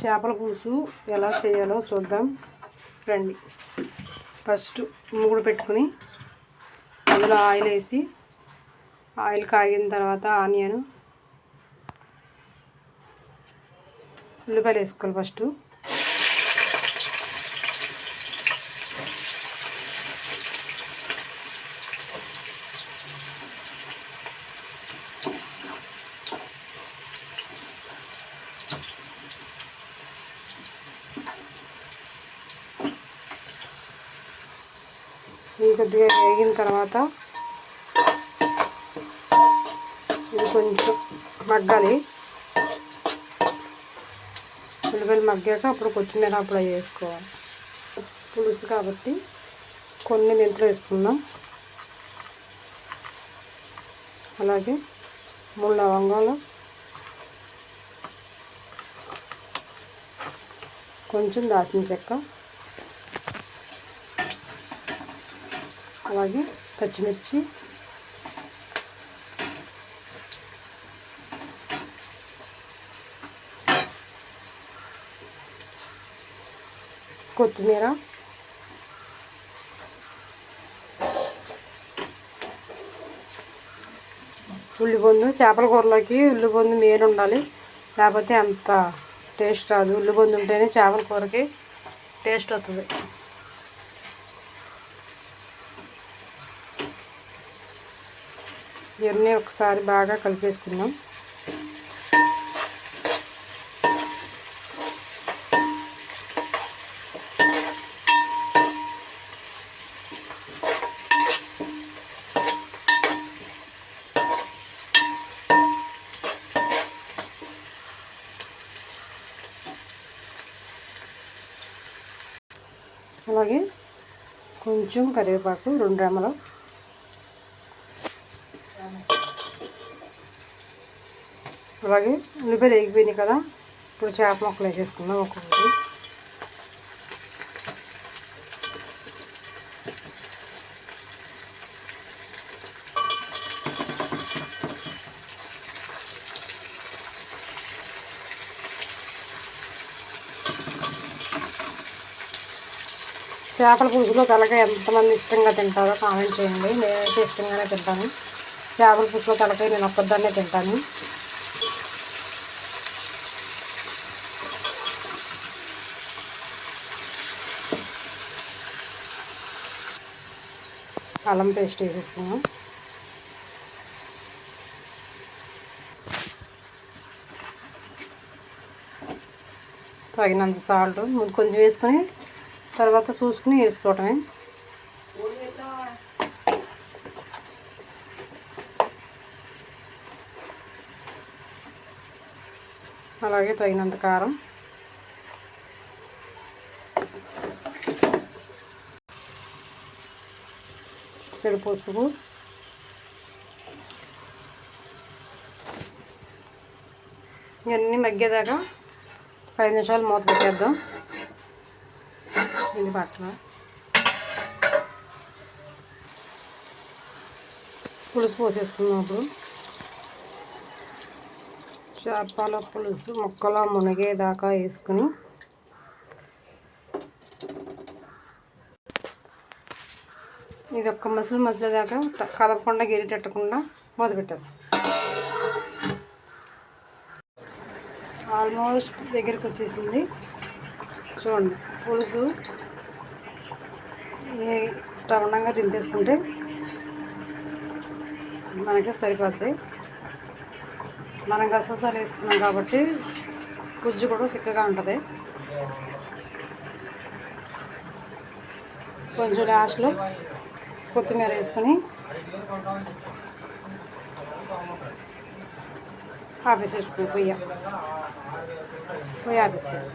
చేపల పులుసు ఎలా చేయాలో చూద్దాం. రండి. ఫస్ట్ మూడు పెట్టుకుని అందులో ఆయిల్ వేసి ఆయిల్ కాగిన తర్వాత ఆనియన్ ఉల్లిపాయలు వేసుకోవాలి ఫస్ట్. కొద్దిగా వేగిన తర్వాత ఇది కొంచెం మగ్గాలి. ఉల్లిపాయలు మగ్గాక అప్పుడు కొత్తిమీర అప్పుడు వేసుకోవాలి పులుసు కాబట్టి కొన్ని మెంతులు వేసుకుందాం. అలాగే మూడు లవంగాలు కొంచెం దాచిన చెక్క అలాగే పచ్చిమిర్చి. కొత్తిమీర. ఉల్లిపొందు చేపల కూరలోకి ఉల్లిపొందు మెయిన్ ఉండాలి. లేకపోతే అంత టేస్ట్ రాదు. ఉల్లిపొందు ఉంటేనే చేపల కూరకి టేస్ట్ వస్తుంది ఇవన్నీ ఒకసారి బాగా కలిపేసుకుందాం. అలాగే కొంచెం కరివేపాకు రెండు రెమ్మలు. అలాగే ఉల్లిపాయలు వేగిపోయినాయి కదా ఇప్పుడు చేప మొక్కలు వేసేసుకుందాం ఒక్కొక్కటి. చేపల పులుసులో తలగా ఎంతమంది ఇష్టంగా తింటారో కామెంట్ చేయండి. నేనైతే ఇష్టంగానే తింటాను. చేపల పులుసులో తలకాయ నేను ఒక్కదాన్నే తింటాను. అల్లం పేస్ట్ వేసేసుకున్నాం. తగినంత సాల్ట్ ముందు కొంచెం వేసుకొని తర్వాత చూసుకుని వేసుకోవటమే. అలాగే తగినంత కారం. ఇక్కడ పసుపు ఇవన్నీ మగ్గేదాకా పది నిమిషాలు మూత పెట్టేద్దాం. ఇది పక్కన. పులుసు పోసేసుకున్నప్పుడు చేపల పులుసు ముక్కలో మునిగేదాకా వేసుకుని ఇది ఒక్క మసులు మసిలేదాకా కలపకుండా గిరిటెట్టకుండా మొదపెట్టదు ఆల్మోస్ట్ దగ్గరికి వచ్చేసింది. చూడండి పులుసు ఏ రవణంగా దింపేసుకుంటే మనకి సరిపోద్ది. మనం గససాలు వేసుకున్నాం కాబట్టి గుజ్జు కూడా చిక్కగా ఉంటుంది. కొంచెం లాస్ట్లో కొత్తిమీర వేసుకొని ఆపేసేసుకుని పొయ్యి. పొయ్యి ఆపేసుకుని